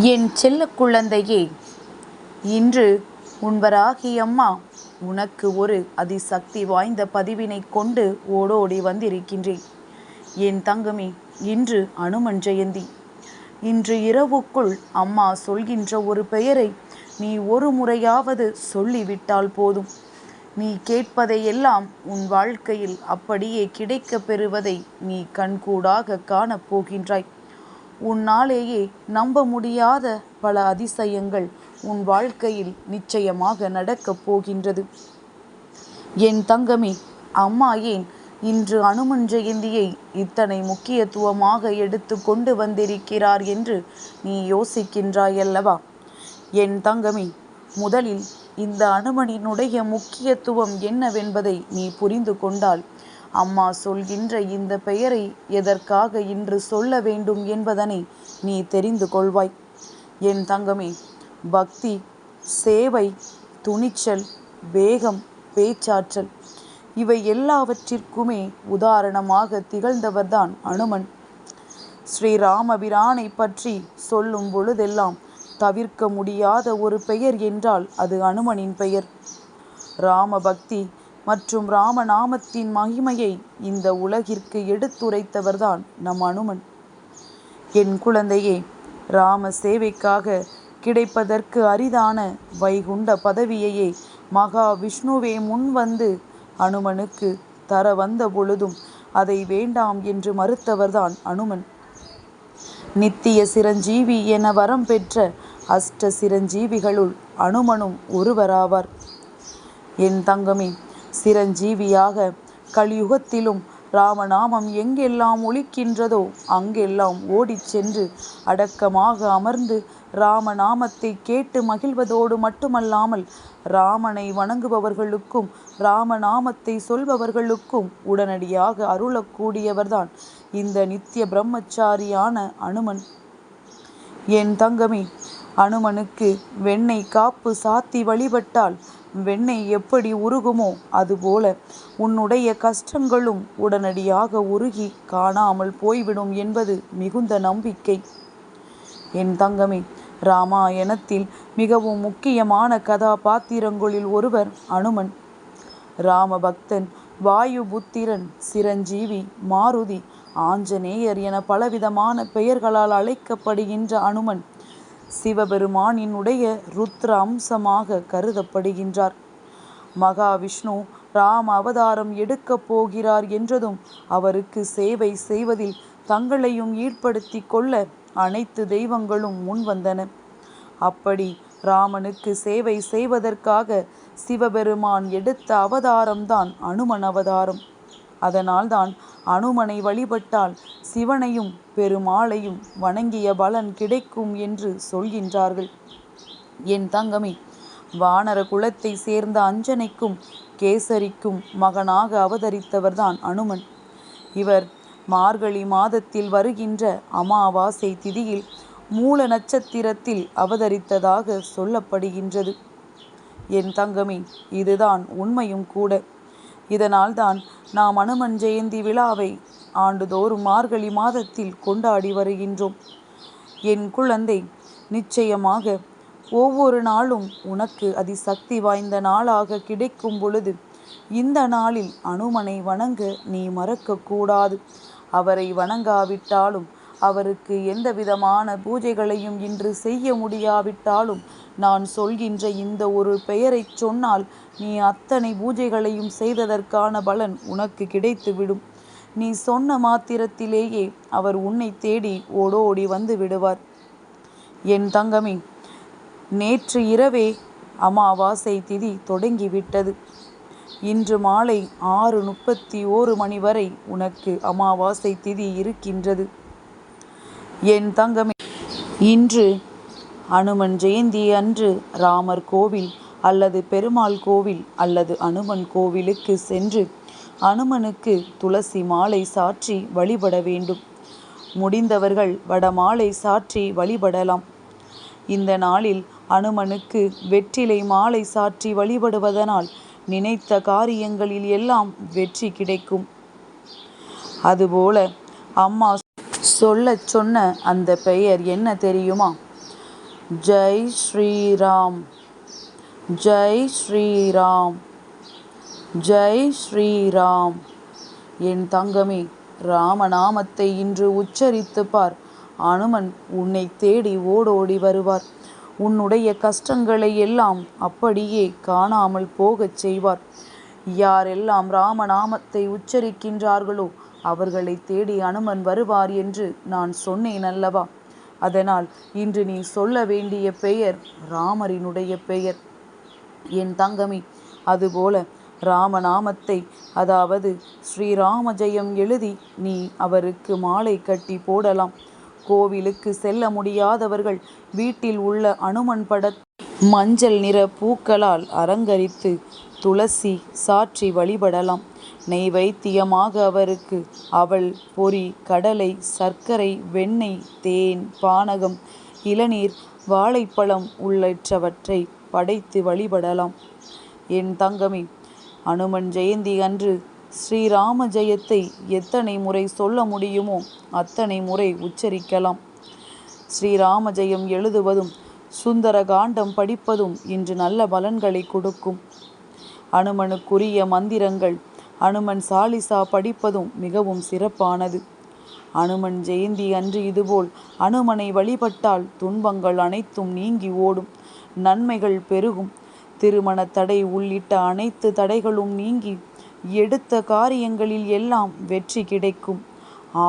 என் செல்லக் குழந்தையே இன்று உன் அம்மா உனக்கு ஒரு அதிசக்தி வாய்ந்த பதிவினைக் கொண்டு ஓடோடி வந்திருக்கின்றேன். என் தங்கமே இன்று அனுமன் ஜெயந்தி. இன்று இரவுக்குள் அம்மா சொல்கின்ற ஒரு பெயரை நீ ஒரு முறையாவது சொல்லிவிட்டால் போதும். நீ கேட்பதையெல்லாம் உன் வாழ்க்கையில் அப்படியே கிடைக்கப் பெறுவதை நீ கண்கூடாக காணப் போகின்றாய். உன்னாலேயே நம்ப முடியாத பல அதிசயங்கள் உன் வாழ்க்கையில் நிச்சயமாக நடக்கப் போகின்றது. என் தங்கமே அம்மா ஏன் இன்று அனுமன் ஜெயந்தியை இத்தனை முக்கியத்துவமாக எடுத்து கொண்டு வந்திருக்கிறார் என்று நீ யோசிக்கின்றாயல்லவா? என் தங்கமே முதலில் இந்த அனுமனினுடைய முக்கியத்துவம் என்னவென்பதை நீ புரிந்து கொண்டால் அம்மா சொல்கின்ற இந்த பெயரை எதற்காக இன்று சொல்ல வேண்டும் என்பதனை நீ தெரிந்து கொள்வாய். என் தங்கமே பக்தி சேவை துணிச்சல் வேகம் பேச்சாற்றல் இவை எல்லாவற்றிற்குமே உதாரணமாக திகழ்ந்தவர்தான் அனுமன். ஸ்ரீராமபிரானை பற்றி சொல்லும் பொழுதெல்லாம் தவிர்க்க முடியாத ஒரு பெயர் என்றால் அது அனுமனின் பெயர். ராம பக்தி மற்றும் ராமநாமத்தின் மகிமையை இந்த உலகிற்கு எடுத்துரைத்தவர்தான் நம் அனுமன். என் குழந்தையே ராம சேவைக்காக கிடைப்பதற்கு அரிதான வைகுண்ட பதவியையே மகா விஷ்ணுவே முன் வந்து அனுமனுக்கு தர வந்த பொழுதும் அதை வேண்டாம் என்று மறுத்தவர்தான் அனுமன். நித்திய சிரஞ்சீவி என வரம் பெற்ற அஷ்ட சிரஞ்சீவிகளுள் அனுமனும் ஒருவராவார். என் தங்கமே சிரஞ்சீவியாக கலியுகத்திலும் ராமநாமம் எங்கெல்லாம் ஒழிக்கின்றதோ அங்கெல்லாம் ஓடிச் சென்று அடக்கமாக அமர்ந்து ராமநாமத்தை கேட்டு மகிழ்வதோடு மட்டுமல்லாமல் ராமனை வணங்குபவர்களுக்கும் ராமநாமத்தை சொல்பவர்களுக்கும் உடனடியாக அருளக்கூடியவர்தான் இந்த நித்திய பிரம்மச்சாரியான அனுமன். என் தங்கமே அனுமனுக்கு வெண்ணெய் காப்பு சாத்தி வழிபட்டால் வெண்ணெய் எப்படி உருகுமோ அதுபோல உன்னுடைய கஷ்டங்களும் உடனடியாக உருகி காணாமல் போய்விடும் என்பது மிகுந்த நம்பிக்கை. என் தங்கமே ராமாயணத்தில் மிகவும் முக்கியமான கதாபாத்திரங்களில் ஒருவர் அனுமன். ராமபக்தன் வாயுபுத்திரன் சிரஞ்சீவி மாருதி ஆஞ்சநேயர் என பலவிதமான பெயர்களால் அழைக்கப்படுகின்ற அனுமன். சிவபெருமானினுடைய ருத்ர அம்சமாக கருதப்படுகின்றார். மகாவிஷ்ணு ராம அவதாரம் எடுக்கப் போகிறார் என்றதும் அவருக்கு சேவை செய்வதில் தங்களையும் ஈடுபடுத்தி கொள்ள அனைத்து தெய்வங்களும் முன்வந்தன. அப்படி ராமனுக்கு சேவை செய்வதற்காக சிவபெருமான் எடுத்த அவதாரம்தான் அனுமன் அவதாரம். அதனால்தான் அனுமனை வழிபட்டால் சிவனையும் பெருமாளையும் வணங்கிய பலன் கிடைக்கும் என்று சொல்கின்றார்கள். என் தங்கமே வானர குலத்தை சேர்ந்த அஞ்சனைக்கும் கேசரிக்கும் மகனாக அவதரித்தவர்தான் அனுமன். இவர் மார்கழி மாதத்தில் வருகின்ற அமாவாசை திதியில் மூல நட்சத்திரத்தில் அவதரித்ததாக சொல்லப்படுகின்றது. என் தங்கமே இதுதான் உண்மையும் கூட. இதனால்தான் நாம் அனுமன் ஜெயந்தி விழாவை ஆண்டுதோறும் மார்கழி மாதத்தில் கொண்டாடி வருகின்றோம். என் குழந்தை நிச்சயமாக ஒவ்வொரு நாளும் உனக்கு அதிசக்தி வாய்ந்த நாளாக கிடைக்கும் பொழுது இந்த நாளில் அனுமனை வணங்க நீ மறக்கக்கூடாது. அவரை வணங்காவிட்டாலும் அவருக்கு எந்த விதமான பூஜைகளையும் இன்று செய்ய முடியாவிட்டாலும் நான் சொல்கின்ற இந்த ஒரு பெயரைச் சொன்னால் நீ அத்தனை பூஜைகளையும் செய்ததற்கான பலன் உனக்கு கிடைத்துவிடும். நீ சொன்ன மாத்திரத்திலேயே அவர் உன்னை தேடி ஓடோடி வந்து விடுவார். என் தங்கமே நேற்று இரவே அமாவாசை திதி தொடங்கிவிட்டது. இன்று மாலை ஆறு முப்பத்தி ஓரு மணி வரை உனக்கு அமாவாசை திதி இருக்கின்றது. என் தங்கமே. இன்று அனுமன் ஜெயந்தி அன்று ராமர் கோவில் அல்லது பெருமாள் கோவில் அல்லது அனுமன் கோவிலுக்கு சென்று அனுமனுக்கு துளசி மாலை சாற்றி வழிபட வேண்டும். முடிந்தவர்கள் வடமாலை சாற்றி வழிபடலாம். இந்த நாளில் அனுமனுக்கு வெற்றிலை மாலை சாற்றி வழிபடுவதனால் நினைத்த காரியங்களில் எல்லாம் வெற்றி கிடைக்கும். அதுபோல அம்மா சொல்லச் சொன்ன அந்த பெயர் என்ன தெரியுமா? ஜெய் ஸ்ரீராம். ஜெய் ஸ்ரீராம். ஜெய் ஸ்ரீராம். என் தங்கமே ராமநாமத்தை இன்று உச்சரித்து பார். அனுமன் உன்னை தேடி ஓடோடி வருவார். உன்னுடைய கஷ்டங்களை எல்லாம் அப்படியே காணாமல் போகச் செய்வார். யாரெல்லாம் ராமநாமத்தை உச்சரிக்கின்றார்களோ அவர்களை தேடி அனுமன் வருவார் என்று நான் சொன்னேன் அல்லவா? அதனால் இன்று நீ சொல்ல வேண்டிய பெயர் ராமரினுடைய பெயர். என் தங்கமி அதுபோல ராமநாமத்தை அதாவது ஸ்ரீராம ஜெயம் எழுதி நீ அவருக்கு மாலை கட்டி போடலாம். கோவிலுக்கு செல்ல முடியாதவர்கள் வீட்டில் உள்ள அனுமன் பட மஞ்சள் நிற பூக்களால் அலங்கரித்து துளசி சாற்றி வழிபடலாம். நெய்வைத்தியமாக அவருக்கு. அவள் பொறி கடலை சர்க்கரை வெண்ணெய் தேன் பானகம் இளநீர் வாழைப்பழம் உள்ளிட்டவற்றை படைத்து வழிபடலாம். என் தங்கமே அனுமன் ஜெயந்தி அன்று ஸ்ரீராம ஜெயத்தை எத்தனை முறை சொல்ல முடியுமோ அத்தனை முறை உச்சரிக்கலாம். ஸ்ரீராம ஜெயம் எழுதுவதும் சுந்தர காண்டம் படிப்பதும் இன்று நல்ல பலன்களை கொடுக்கும். அனுமனுக்குரிய மந்திரங்கள் அனுமன் சாலிசா படிப்பதும் மிகவும் சிறப்பானது. அனுமன் ஜெயந்தி அன்று இதுபோல் அனுமனை வழிபட்டால் துன்பங்கள் அனைத்தும் நீங்கி ஓடும். நன்மைகள் பெருகும். திருமண தடை உள்ளிட்ட அனைத்து தடைகளும் நீங்கி எடுத்த காரியங்களில் எல்லாம் வெற்றி கிடைக்கும்.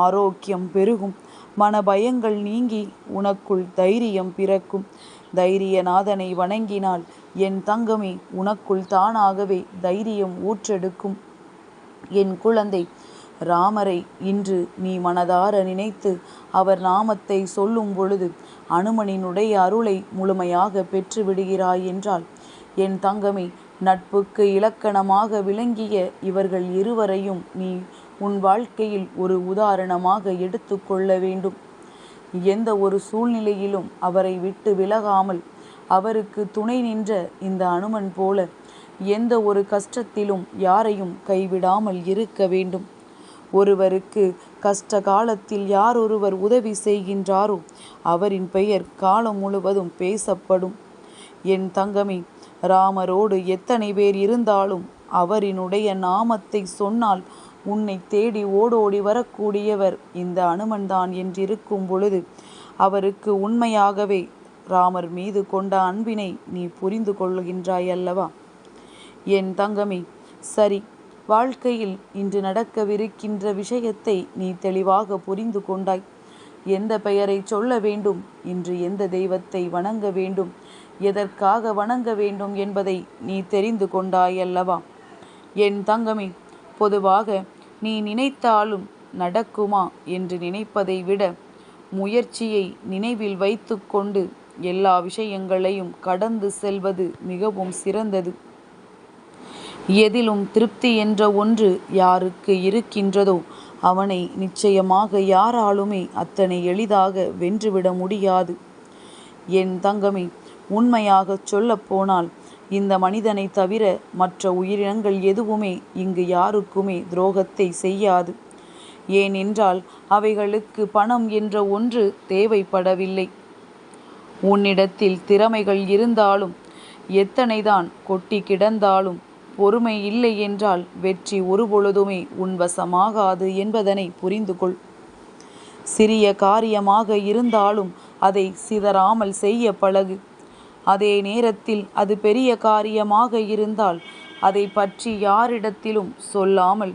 ஆரோக்கியம் பெருகும். மன பயங்கள் நீங்கி உனக்குள் தைரியம் பிறக்கும். தைரியநாதனை வணங்கினால் என் தங்கமே உனக்குள் தானாகவே தைரியம் ஊற்றெடுக்கும். என் குழந்தை ராமரை இன்று நீ மனதார நினைத்து அவர் நாமத்தை சொல்லும் பொழுது அனுமனினுடைய அருளை முழுமையாக பெற்று விடுகிறாய் என்றால் என் தங்கமே நட்புக்கு இலக்கணமாக விளங்கிய இவர்கள் இருவரையும் நீ உன் வாழ்க்கையில் ஒரு உதாரணமாக எடுத்துக்கொள்ள வேண்டும். எந்த ஒரு சூழ்நிலையிலும் அவரை விட்டு விலகாமல் அவருக்கு துணை நின்ற இந்த அனுமன் போல எந்த ஒரு கஷ்டத்திலும் யாரையும் கைவிடாமல் இருக்க வேண்டும். ஒருவருக்கு கஷ்ட காலத்தில் யார் ஒருவர் உதவி செய்கின்றாரோ அவரின் பெயர் காலம் முழுவதும் பேசப்படும். என் தங்கமே ராமரோடு எத்தனை பேர் இருந்தாலும் அவரினுடைய நாமத்தை சொன்னால் உன்னை தேடி ஓடோடி வரக்கூடியவர் இந்த அனுமன்தான் என்றிருக்கும் பொழுது அவருக்கு உண்மையாகவே ராமர் மீது கொண்ட அன்பினை நீ புரிந்து கொள்கின்றாய் அல்லவா? என் தங்கமே சரி வாழ்க்கையில் இன்று நடக்கவிருக்கின்ற விஷயத்தை நீ தெளிவாக புரிந்து கொண்டாய். எந்த பெயரை சொல்ல வேண்டும்? இன்று எந்த தெய்வத்தை வணங்க வேண்டும்? எதற்காக வணங்க வேண்டும் என்பதை நீ தெரிந்து கொண்டாய் அல்லவா என் தங்கமே பொதுவாக நீ நினைத்தாலும் நடக்குமா என்று நினைப்பதை விட முயற்சியை நினைவில் வைத்து கொண்டு எல்லா விஷயங்களையும் கடந்து செல்வது மிகவும் சிறந்தது. எதிலும் திருப்தி என்ற ஒன்று யாருக்கு இருக்கின்றதோ அவனை நிச்சயமாக யாராலுமே அத்தனை எளிதாக வென்றுவிட முடியாது. என் தங்கமே உண்மையாகச் சொல்லப்போனால் இந்த மனிதனை தவிர மற்ற உயிரினங்கள் எதுவுமே இங்கு யாருக்குமே துரோகத்தை செய்யாது. ஏனென்றால் அவைகளுக்கு பணம் என்ற ஒன்று தேவைப்படவில்லை. உன்னிடத்தில் திறமைகள் இருந்தாலும் எத்தனைதான் கொட்டி கிடந்தாலும் பொறுமை இல்லை என்றால் வெற்றி ஒருபொழுதுமே உன் வசமாகாது என்பதனை புரிந்து கொள் சிறிய காரியமாக இருந்தாலும் அதை சிதறாமல் செய்ய பழகு. அதே நேரத்தில் அது பெரிய காரியமாக இருந்தால் அதை பற்றி யாரிடத்திலும் சொல்லாமல்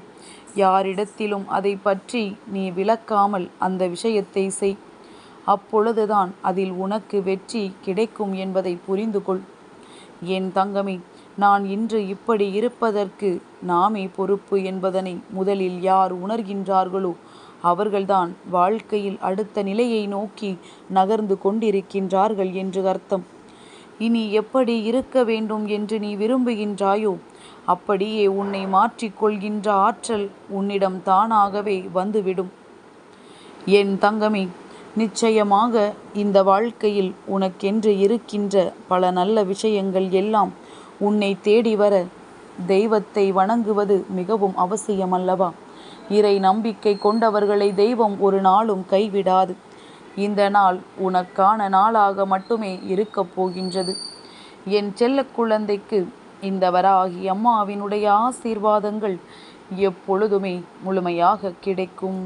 யாரிடத்திலும் அதை பற்றி நீ விளக்காமல் அந்த விஷயத்தை செய். அப்பொழுதுதான் அதில் உனக்கு வெற்றி கிடைக்கும் என்பதை புரிந்து கொள் என் தங்கமே நான் இன்று இப்படி இருப்பதற்கு நாமே பொறுப்பு என்பதனை முதலில் யார் உணர்கின்றார்களோ அவர்கள்தான் வாழ்க்கையில் அடுத்த நிலையை நோக்கி நகர்ந்து கொண்டிருக்கின்றார்கள் என்று அர்த்தம். இனி எப்படி இருக்க வேண்டும் என்று நீ விரும்புகின்றாயோ அப்படியே உன்னை மாற்றிக்கொள்கின்ற ஆற்றல் உன்னிடம் தானாகவே வந்துவிடும். என் தங்கமே நிச்சயமாக இந்த வாழ்க்கையில் உனக்கென்று இருக்கின்ற பல நல்ல விஷயங்கள் எல்லாம் உன்னை தேடி வர தெய்வத்தை வணங்குவது மிகவும் அவசியம் அல்லவா இறை நம்பிக்கை கொண்டவர்களை தெய்வம் ஒரு நாளும் கைவிடாது. இந்த நாள் உனக்கான நாளாக மட்டுமே இருக்கப் போகின்றது. என் செல்ல குழந்தைக்கு இந்த வராகி அம்மாவினுடைய ஆசீர்வாதங்கள் எப்பொழுதுமே முழுமையாக கிடைக்கும்.